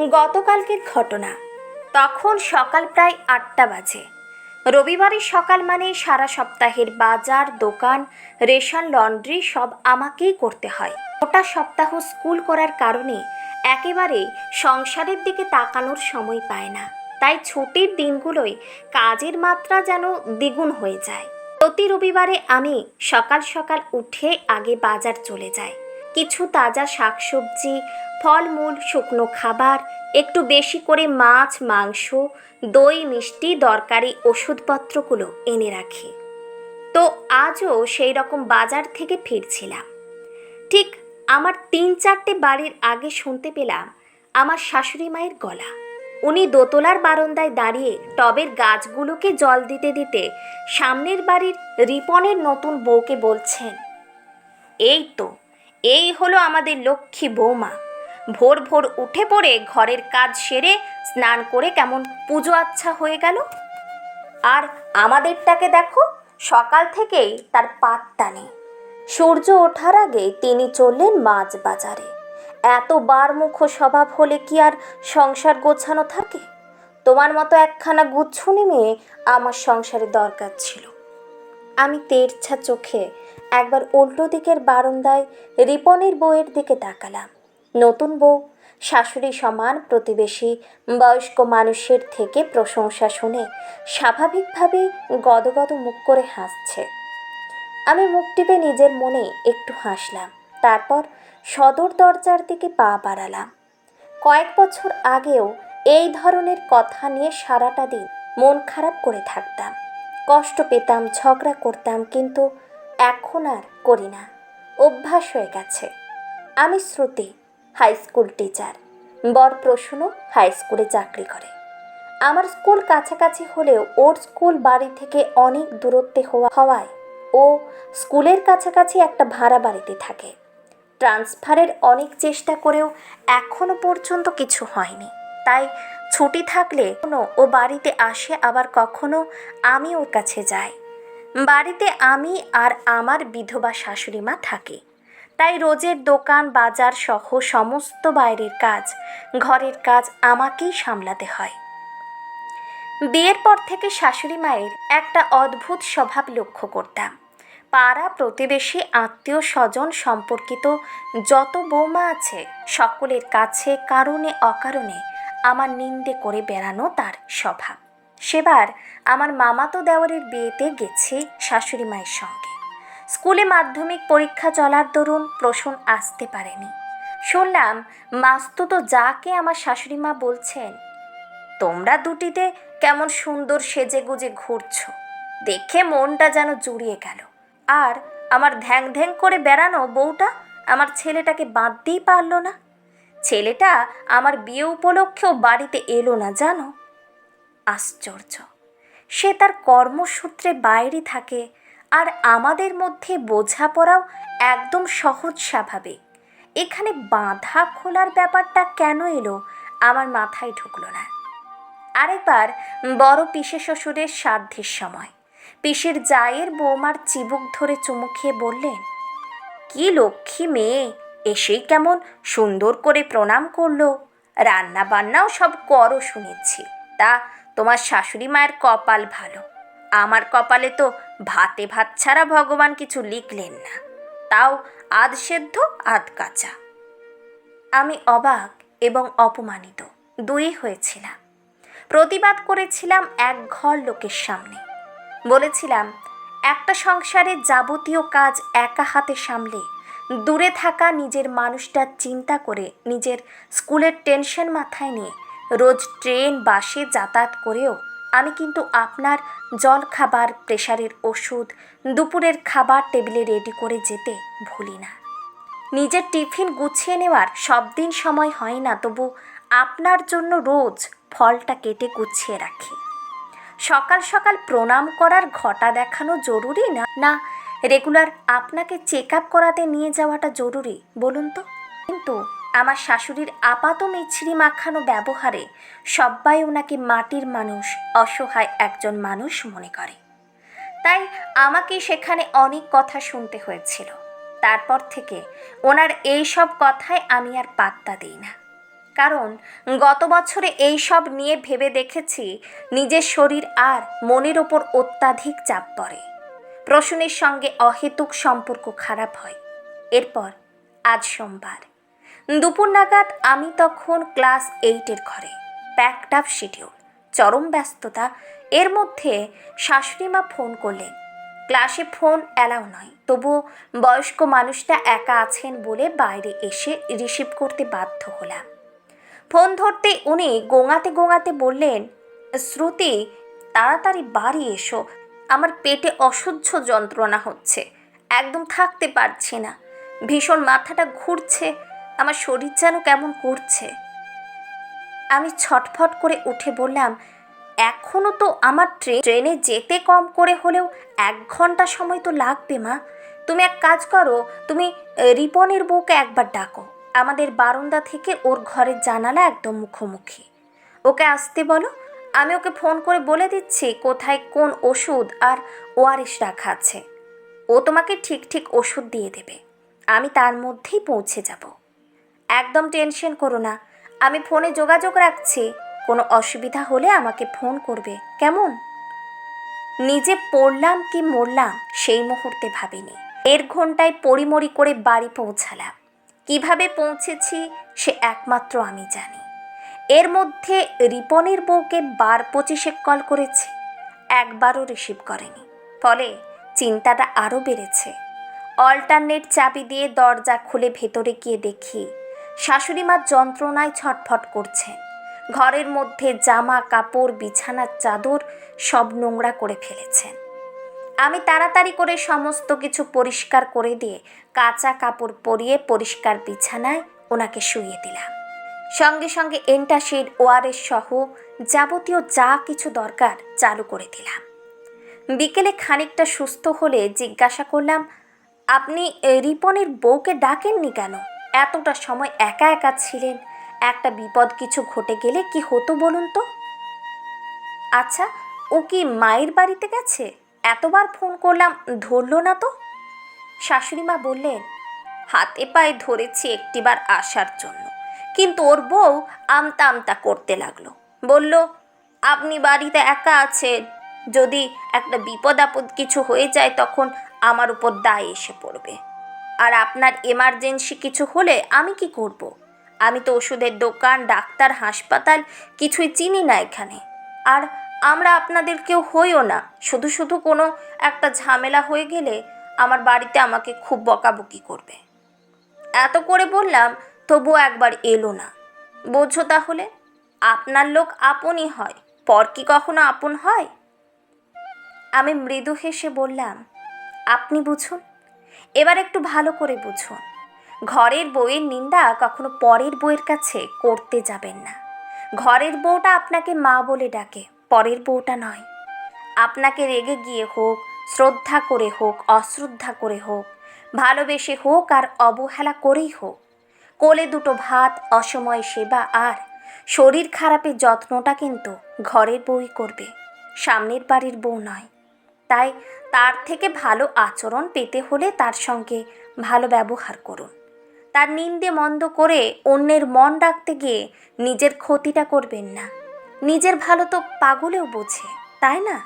গতকালকের ঘটনা। তখন সকাল প্রায় আটটা বাজে। রবিবারের সকাল মানে সারা সপ্তাহের বাজার, দোকান, রেশন, লন্ড্রি সব আমাকেই করতে হয়। গোটা সপ্তাহ স্কুল করার কারণে একেবারে সংসারের দিকে তাকানোর সময় পায় না। তাই ছুটির দিনগুলোই কাজের মাত্রা যেন দ্বিগুণ হয়ে যায়। প্রতি রবিবারে আমি সকাল সকাল উঠে আগে বাজার চলে যাই। কিছু তাজা শাকসবজি, ফলমূল, শুকনো খাবার, একটু বেশি করে মাছ, মাংস, দই, মিষ্টি, দরকারি ওষুধপত্রগুলো এনে রাখি। তো আজও সেই রকম বাজার থেকে ফিরছিলাম। ঠিক আমার তিন চারটে বাড়ির আগে শুনতে পেলাম আমার শাশুড়ি মায়ের গলা। উনি দোতলার বারান্দায় দাঁড়িয়ে টবের গাছগুলোকে জল দিতে দিতে সামনের বাড়ির রিপনের নতুন বউকে বলছেন, এই তো এই হলো আমাদের লক্ষ্মী বৌমা। ভোর ভোর উঠে পড়ে ঘরের কাজ সেরে স্নান করে কেমন পুজো আচ্ছা হয়ে গেল। আর আমাদেরটাকে দেখো, সকাল থেকেই তার পাত্তা নেই। সূর্য ওঠার আগে তিনি চললেন মাছ বাজারে। এত বারমুখ স্বভাব হলে কি আর সংসার গোছানো থাকে? তোমার মতো একখানা গুচ্ছুনি মেয়ে আমার সংসারে দরকার ছিল। আমি তেরছা চোখে একবার উল্টো দিকের বারান্দায় রিপনের বউয়ের দিকে তাকালাম। নতুন বউ, শাশুড়ি সমান প্রতিবেশী, বয়স্ক মানুষের থেকে প্রশংসা শুনে স্বাভাবিকভাবে গদগদ মুখ করে হাসছে। আমি মুখ টিপে নিজের মনে একটু হাসলাম, তারপর সদর দরজার দিকে পা বাড়ালাম। কয়েক বছর আগেও এই ধরনের কথা নিয়ে সারাটা দিন মন খারাপ করে থাকতাম। কষ্ট পেতাম, ঝগড়া করতাম, কিন্তু এখন আর করি না। অভ্যাস হয়ে গেছে। আমি শ্রুতি হাই স্কুল টিচার বর প্রসূন হাই স্কুলে চাকরি করে। আমার স্কুল কাছাকাছি হলেও ওর স্কুল বাড়ি থেকে অনেক দূরত্বে হওয়া হওয়ায় ও স্কুলের কাছাকাছি একটা ভাড়া বাড়িতে থাকে। ট্রান্সফারের অনেক চেষ্টা করেও এখনও পর্যন্ত কিছু হয়নি। তাই ছুটি থাকলে কোনো ও বাড়িতে আসে, আবার কখনো আমি ওর কাছে যাই। বাড়িতে আমি আর আমার বিধবা শাশুড়ি মা থাকি। তাই রোজের দোকান, বাজার সহ সমস্ত বাইরের কাজ, ঘরের কাজ আমাকেই সামলাতে হয়। বিয়ের পর থেকে শাশুড়ি মায়ের একটা অদ্ভুত স্বভাব লক্ষ্য করতাম। পাড়া প্রতিবেশী, আত্মীয় স্বজন সম্পর্কিত যত বৌমা আছে, সকলের কাছে কারণে অকারণে আমার নিন্দে করে বেড়ানো তার স্বভাব সেবার আমার মামাতো দেওয়ারের বিয়েতে গেছে শাশুড়ি মায়ের সঙ্গে। স্কুলে মাধ্যমিক পরীক্ষা চলার দরুন প্রসূন আসতে পারেনি। শুনলাম, মাস্তুত যাকে আমার শাশুড়ি মা বলছেন, তোমরা দুটিতে কেমন সুন্দর সেজে গুজে ঘুরছ। দেখে মনটা যেন জুড়িয়ে গেল। আর আমার ধ্যাং ধ্যাং করে বেড়ানো বউটা আমার ছেলেটাকে বাঁধতেই পারল না। ছেলেটা আমার বিয়ে উপলক্ষেও বাড়িতে এলো না, জানো? আশ্চর্য। সে তার কর্মসূত্রে বাইরে থাকে আর আমাদের মধ্যে বোঝাপড়াও একদম সহজ স্বাভাবিক। এখানে বাঁধা খোলার ব্যাপারটা কেন এলো আমার মাথায় ঢুকলো না। আরেকবার বড় পিসে শ্বশুরের সাধ্যের সময়। পিসের জায়ের বৌমার চিবুক ধরে চুমু খেয়ে বললেন, কি লক্ষ্মী মেয়ে এসেই কেমন সুন্দর করে প্রণাম করল। রান্না বান্নাও সব করো শুনেছি। তা তোমার শাশুড়ি মায়ের কপাল ভালো। আমার কপালে তো ভাতে ভাত ছাড়া ভগবান কিছু লিখলেন না। তাও আধ সেদ্ধ, আধ কাঁচা। আমি অবাক এবং অপমানিত, দুই হয়েছিলাম। প্রতিবাদ করেছিলাম এক ঘর লোকের সামনে। বলেছিলাম, একটা সংসারের যাবতীয় কাজ একা হাতে সামলে দূরে থাকা নিজের মানুষটার চিন্তা করে নিজের স্কুলের টেনশন মাথায় নিয়ে রোজ ট্রেন, বাসে যাতায়াত করেও আমি কিন্তু আপনার জল খাবার প্রেশারের ওষুধ, দুপুরের খাবার টেবিলে রেডি করে যেতে ভুলি না। নিজের টিফিন গুছিয়ে নেওয়ার সব দিন সময় হয় না, তবু আপনার জন্য রোজ ফলটা কেটে গুছিয়ে রাখি। সকাল সকাল প্রণাম করার ঘটা দেখানো জরুরি না? না রেগুলার আপনাকে চেক আপ করাতে নিয়ে যাওয়াটা জরুরি, বলুন তো। কিন্তু আমার শাশুড়ির আপাত মিছরি মাখানো ব্যবহারে সবাই ওনাকে মাটির মানুষ, অসহায় একজন মানুষ মনে করে। তাই আমাকে সেখানে অনেক কথা শুনতে হয়েছিল। তারপর থেকে ওনার এই সব কথায় আমি আর পাত্তা দিই না। কারণ গত বছরে এই সব নিয়ে ভেবে দেখেছি, নিজের শরীর আর মনের ওপর অত্যাধিক চাপ পড়ে। প্রসূনের সঙ্গে অহেতুক সম্পর্ক খারাপ হয়। এরপর আজ সোমবার। দুপুর নাগাদ আমি তখন ক্লাস এইটের ঘরে প্যাকড আপ শিডিউল চরম ব্যস্ততা, এর মধ্যে শাশুড়িমা ফোন করলেন। ক্লাসে ফোন অ্যালাউ নয়, তবুও বয়স্ক মানুষটা একা আছেন বলে বাইরে এসে রিসিভ করতে বাধ্য হলাম। ফোন ধরতে উনি গোঙাতে গোঙাতে বললেন, শ্রুতি, তাড়াতাড়ি বাড়ি এসো আমার পেটে অসহ্য যন্ত্রণা হচ্ছে। একদম থাকতে পারছি না। ভীষণ মাথাটা ঘুরছে। আমার শরীর যেন কেমন করছে। আমি ছটফট করে উঠে বললাম এখনও তো আমার ট্রেন ট্রেনে যেতে কম করে হলেও এক ঘণ্টা সময় তো লাগবে, মা। তুমি এক কাজ করো, তুমি রিপনের বউকে একবার ডাকো। আমাদের বারান্দা থেকে ওর ঘরের জানালা একদম মুখোমুখি। ওকে আসতে বলো আমি ওকে ফোন করে বলে দিচ্ছি কোথায় কোন ওষুধ আর ওআরএস রাখা আছে। ও তোমাকে ঠিক ঠিক ওষুধ দিয়ে দেবে। আমি তার মধ্যেই পৌঁছে যাব। একদম টেনশন করো না। আমি ফোনে যোগাযোগ রাখছি। কোনো অসুবিধা হলে আমাকে ফোন করবে। কেমন? নিজে পড়লাম কি মরলাম সেই মুহূর্তে ভাবিনি। এর ঘন্টায় পরিমরি করে বাড়ি পৌঁছালাম। কীভাবে পৌঁছেছি সে একমাত্র আমি জানি। এর মধ্যে রিপনের বউকে বার পঁচিশে কল করেছি, একবারও রিসিভ করেনি। ফলে চিন্তাটা আরও বেড়েছে। অল্টারনেট চাবি দিয়ে দরজা খুলে ভেতরে গিয়ে দেখি, শাশুড়ি মা যন্ত্রণায় ছটফট করছেন। ঘরের মধ্যে জামা, কাপড়, বিছানার চাদর সব নোংরা করে ফেলেছেন। আমি তাড়াতাড়ি করে সমস্ত কিছু পরিষ্কার করে দিয়ে কাঁচা কাপড় পরিয়ে পরিষ্কার বিছানায় ওনাকে শুইয়ে দিলাম। সঙ্গে সঙ্গে এন্টাশিড ওয়ারেস সহ যাবতীয় যা কিছু দরকার চালু করে দিলাম। বিকেলে খানিকটা সুস্থ হলে জিজ্ঞাসা করলাম, আপনি রিপনের বউকে ডাকেননি কেন? এতটা সময় একা একা ছিলেন, একটা বিপদ কিছু ঘটে গেলে কি হতো বলুন তো? আচ্ছা ও কি মায়ের বাড়িতে গেছে? এতবার ফোন করলাম, ধরলো না তো? শাশুড়ি মা বললেন, হাতে পায়ে ধরেছি একটিবার আসার জন্য। কিন্তু ওর বউ আমতা আমতা করতে লাগল। বলল, আপনি বাড়িতে একা আছেন। যদি একটা বিপদ আপদ কিছু হয়ে যায়, তখন আমার উপর দায় এসে পড়বে। আর আপনার এমার্জেন্সি কিছু হলে আমি কি করব। আমি তো ওষুধের দোকান, ডাক্তার, হাসপাতাল কিছুই চিনি না এখানে। আর আমরা আপনাদের কেউ হইও না। শুধু শুধু কোনো একটা ঝামেলা হয়ে গেলে আমার বাড়িতে আমাকে খুব বকাবকি করবে। এত করে বললাম তবুও একবার এলো না। বোঝো তাহলে, আপনার লোক আপনই হয়। পর কি কখনো আপন হয়? আমি মৃদু হেসে বললাম, আপনি বুঝুন, এবার একটু ভালো করে বুঝুন। ঘরের বউয়ের নিন্দা কখনো পরের বউয়ের কাছে করতে যাবেন না। ঘরের বউটা আপনাকে মা বলে ডাকে, পরের বউটা নয়। আপনাকে রেগে গিয়ে হোক, শ্রদ্ধা করে হোক, অশ্রদ্ধা করে হোক, ভালোবেসে হোক আর অবহেলা করেই হোক কোলে দুটো ভাত, অসময় সেবা আর। শরীর খারাপের যত্নটা কিন্তু ঘরের বউই করবে, সামনের বাড়ির বউ নয়। তাই তার থেকে ভালো আচরণ পেতে হলে তার সঙ্গে ভালো ব্যবহার করুন। তার নিন্দে মন্দ করে অন্যের মন রাখতে গিয়ে নিজের ক্ষতিটা করবেন না। নিজের ভালো তো পাগলেও বোঝে, তাই না?